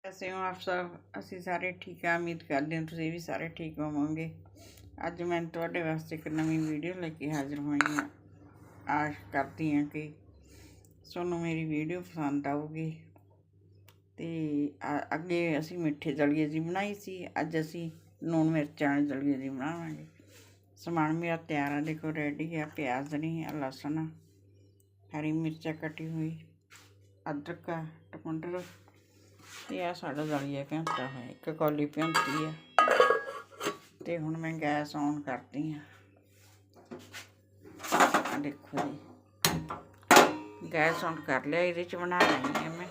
कैसे हो आप सब ਅਸੀਂ ਸਾਰੇ ਠੀਕ ਆ ਉਮੀਦ ਕਰਦੇ ਹਾਂ ਤੁਸੀਂ ਵੀ ਸਾਰੇ ਠੀਕ ਹੋਵੋਗੇ ਅੱਜ ਮੈਂ ਤੁਹਾਡੇ ਵਾਸਤੇ ਇੱਕ ਨਵੀਂ ਵੀਡੀਓ ਲੈ ਕੇ ਹਾਜ਼ਰ ਹੋਈ ਹਾਂ ਆਸ਼ ਕਰਦੀ ਹਾਂ ਕਿ ਤੁਹਾਨੂੰ ਮੇਰੀ ਵੀਡੀਓ ਪਸੰਦ ਆਊਗੀ ਤੇ ਅ- ਅੱਗੇ ਅਸੀਂ ਮਿੱਠੇ ਦਲੀਏ ਦੀ ਬਣਾਈ ਸੀ ਅੱਜ ਅਸੀਂ ਲੂਣ ਮਿਰਚਾਂ ਵਾਲੇ ਦਲੀਏ ਦੀ ਬਣਾਵਾਂਗੇ ਸਮਾਨ ਮੇਰਾ ਤਿਆਰ ਆ ਦੇਖੋ ਰੈਡੀ ਆ ਪਿਆਜ਼ ਨਹੀਂ ਆ ਲਸਣ ਆ, ਹਰੀ ਮਿਰਚਾਂ ਕੱਟੀ ਹੋਈ ਅਦਰਕ ਆ, ਟਮਾਟਰ ਤੇ ਆ ਸਾਡਾ ਦਲੀਆ ਘੰਟਾ ਹੈ ਇੱਕ ਕੌਲੀ ਭਿਉਂਤੀ ਆ ਤੇ ਹੁਣ ਮੈਂ ਗੈਸ ਔਨ ਕਰਦੀ ਆ ਆ ਦੇਖੋ ਜੀ ਗੈਸ ਔਨ ਕਰ ਲਿਆ ਇਹਦੇ ਚ ਬਣਾ ਰਹੀ ਹਾਂ ਮੈਂ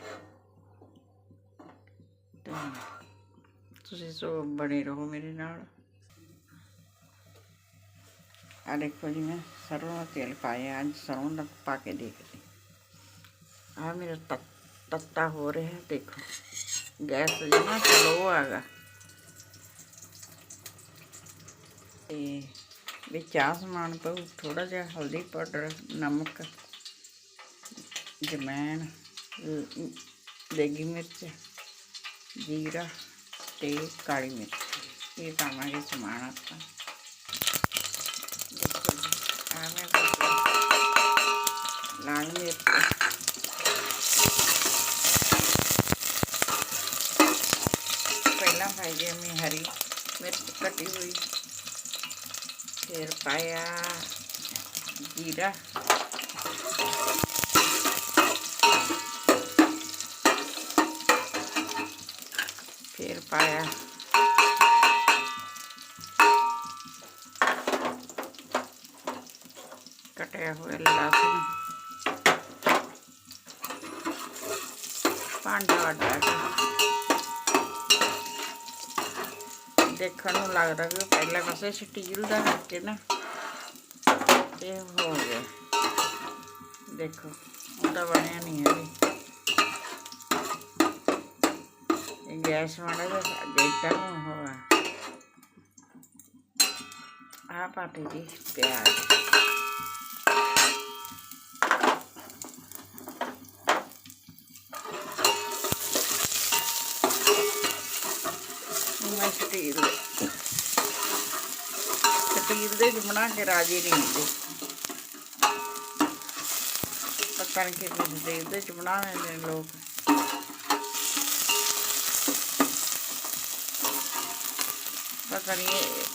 ਤੇ ਤੁਸੀਂ ਸੋ ਬਣੇ ਰਹੋ ਮੇਰੇ ਨਾਲ ਆ ਦੇਖੋ ਜੀ ਮੈਂ ਸਰੋਂ ਦਾ ਤੇਲ ਪਾਇਆ ਅੱਜ ਸਰੋਂ ਦਾ ਪਾ ਕੇ ਦੇਖਦੇ ਆ ਮੇਰਾ ਤੱਤ ਤੱਤਾ ਹੋ ਰਿਹਾ ਹੈ ਦੇਖੋ ਗੈਸ ਜਮਾ ਸਲੋ ਆਗਾ ਤੇ ਵਿੱਚ ਆ ਸਮਾਨ ਪਊ ਥੋੜਾ ਜਿਹਾ ਹਲਦੀ ਪਾਊਡਰ ਨਮਕ ਜਮੈਣ ਲ- ਦੇਗੀ ਮਿਰਚ ਜੀਰਾ ਤੇ ਕਾਲੀ ਮਿਰਚ ਇਹ ਪਾਵਾਂਗੇ ਸਮਾਨ ਆਪਾਂ ਦੇਖੋ ਜੀ ਆ ਮੈਂ ਲਾਲ ਮਿਰਚ पहला भाई ये हरी मिर्च कटी हुई फिर पाया जीरा फिर पाया कटे हुए लहसुन पांडा डाला ਦੇਖਣ ਨੂੰ ਲੱਗਦਾ ਵੀ ਉਹ ਪਹਿਲੇ ਪਾਸੇ ਸਟੀਲ ਦਾ ਕਰਕੇ ਨਾ ਇਹ ਹੋ ਗਿਆ ਦੇਖੋ ਉਹਦਾ ਬਣਿਆ ਨਹੀਂ ਹੈ ਇਹ ਗੈਸ ਮਾੜਾ ਜਿਹਾ ਡੇਟਾ ਨੂੰ ਹੋਆ ਆ ਪਾਤੇ ਜੀ ਪਿਆਜ਼ ਸਟੀਲ ਦੇ ਚ ਬਣਾ ਕੇ ਰਾਜੀ ਨਹੀਂ ਹੁੰਦੇ ਪਤਾ ਨਹੀਂ ਕਿਵੇਂ ਸਟੀਲ ਦੇ ਚ ਬਣਾ ਲੈਂਦੇ ਨੇ ਲੋਕ ਪਤਾ ਨਹੀਂ ਇਹ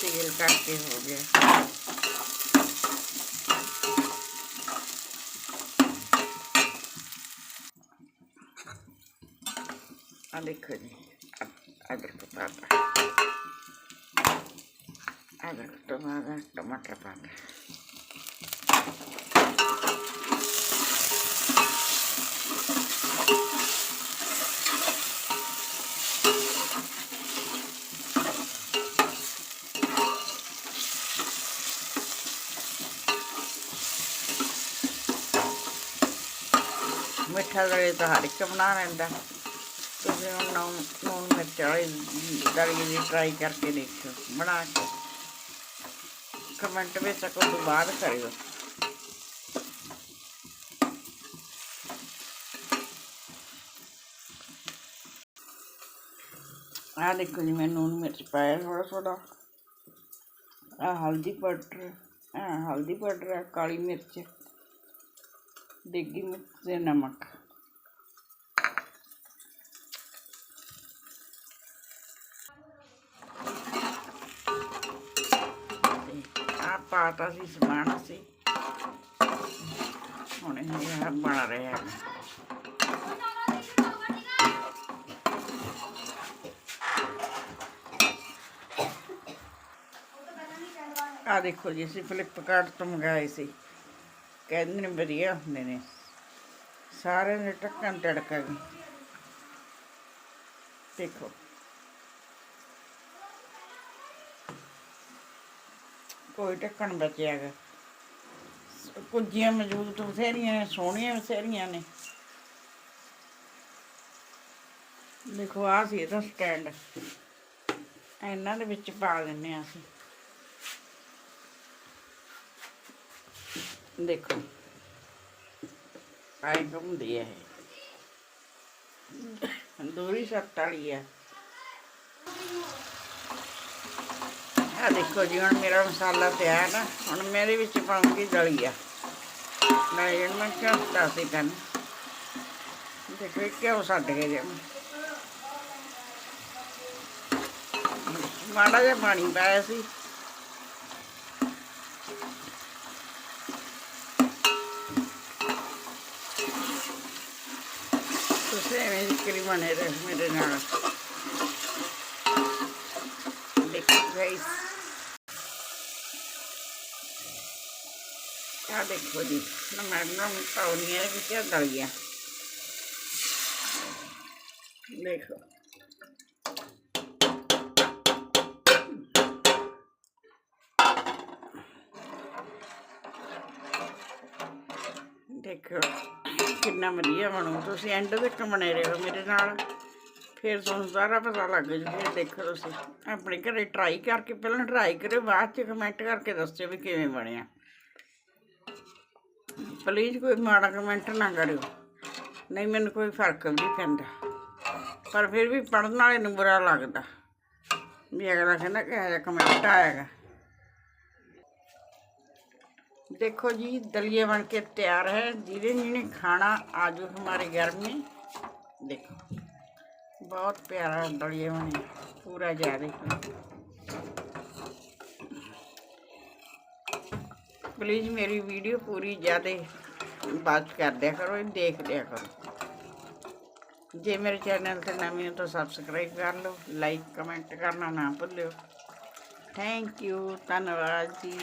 ਤੇਲ ਕਰਕੇ ਹੋ ਗਿਆ ਆ அதற்கு அதற்கு துமாக டொமாட்டோ பாங்க मिठा गळे तर हरिकम नारायण तो फिर हम नॉन नॉन मिर्च डाल के ट्राई करके देखो बना के कमेंट में सको दोबारा करियो आ देखो जी, मैं नून मिर्च पाया थोड़ा थोड़ा। आ हल्दी पाउडर हाँ हल्दी पाउडर, काली मिर्च, देगी मिर्च, नमक। ਪਾਤਾ ਸੀ ਸਮਾਨ ਸੀ। ਹੁਣ ਇਹ ਬਣ ਰਿਹਾ ਹੈ। ਆ ਦੇਖੋ ਜੀ, ਅਸੀਂ ਫਲਿੱਪਕਾਰਟ ਤੋਂ ਮੰਗਾਏ ਸੀ। ਕਹਿੰਦੇ ਨੇ ਵਧੀਆ ਹੁੰਦੇ ਨੇ। ਸਾਰਿਆਂ ਨੇ ਟੱਕਣ ਤੜਕਾ ਦੇਖੋ। ਕੋਈ ਟੱਕਣ ਬਚਿਆ ਗਾ ਕੁਝੀਆਂ ਮੌਜੂਦ ਬਥੇਰੀਆਂ, ਸੋਹਣੀਆਂ ਬਥੇਰੀਆਂ ਨੇ। ਦੇਖੋ ਆ ਸੀ ਇਹਦਾ ਸਟੈਂਡ ਇਹਨਾਂ ਦੇ ਵਿੱਚ ਪਾ ਦਿੰਨੇ ਆ ਅਸੀਂ। ਦੇਖੋ, ਆਏ ਘੁੰਮਦੀ ਹੈ ਦੂਰੀ ਸੱਤ ਵਾਲੀ ਹੈ ਆ ਦੇਖੋ ਜੀ ਹੁਣ ਮੇਰਾ ਮਸਾਲਾ ਤਿਆਰ ਨਾ ਹੁਣ ਮੇਰੇ ਵਿੱਚ ਪਾਉਂਗੀ ਦਲੀਆ ਨਾਲੇ ਜਿਹੜਾ ਮੈਂ ਕਿਹਾ ਸੀ ਪੈਨ ਦੇਖੋ ਇਹ ਕਿਉਂ ਛੱਡ ਗਏ ਜੇ ਮਾੜਾ ਜਿਹਾ ਪਾਣੀ ਪਾਇਆ ਸੀ ਤੁਸੀਂ ਐਵੇਂ ਜਿਕਰੀ ਬਣੇ ਰਹੇ ਮੇਰੇ ਨਾਲ ਦੇਖੋ ਗਾਇਸ ਆ ਦੇਖੋ ਜੀ ਨਾ ਮੈਂ ਨਾ ਪਾਉਣੀ ਹੈ ਕਿ ਕਿਆ ਦਲੀਆ ਦੇਖੋ ਦੇਖੋ ਕਿੰਨਾ ਵਧੀਆ ਬਣੂ ਤੁਸੀਂ ਐਂਡ ਤੱਕ ਬਣੇ ਰਹੋ ਮੇਰੇ ਨਾਲ ਫਿਰ ਤੁਹਾਨੂੰ ਸਾਰਾ ਪਤਾ ਲੱਗ ਜੂ ਫਿਰ ਦੇਖੋ ਤੁਸੀਂ ਆਪਣੇ ਘਰੇ ਟਰਾਈ ਕਰਕੇ ਪਹਿਲਾਂ ਟਰਾਈ ਕਰਿਓ ਬਾਅਦ ਚ ਕਮੈਂਟ ਕਰਕੇ ਦੱਸਿਓ ਵੀ ਕਿਵੇਂ ਬਣਿਆ ਪਲੀਜ਼ ਕੋਈ ਮਾੜਾ ਕਮੈਂਟ ਨਾ ਕਰਿਓ ਨਹੀਂ ਮੈਨੂੰ ਕੋਈ ਫਰਕ ਵੀ ਨਹੀਂ ਪੈਂਦਾ ਪਰ ਫਿਰ ਵੀ ਪੜਨ ਵਾਲੇ ਨੂੰ ਬੁਰਾ ਲੱਗਦਾ ਵੀ ਅਗਲਾ ਕਹਿੰਦਾ ਕਿ ਇਹ ਕਮੈਂਟ ਆਏਗਾ देखो जी दलिया बन के तैयार है धीरे धीरे खाना आज हमारे घर में देखो बहुत प्यारा दलिया बने पूरा जा देखो प्लीज़ मेरी वीडियो पूरी ज़्यादा बात कर दिया करो देख लिया करो। जे मेरे चैनल से नवी हो तो सब्सक्राइब कर लो, लाइक कमेंट करना ना भूलो थैंक यू धन्यवाद जी।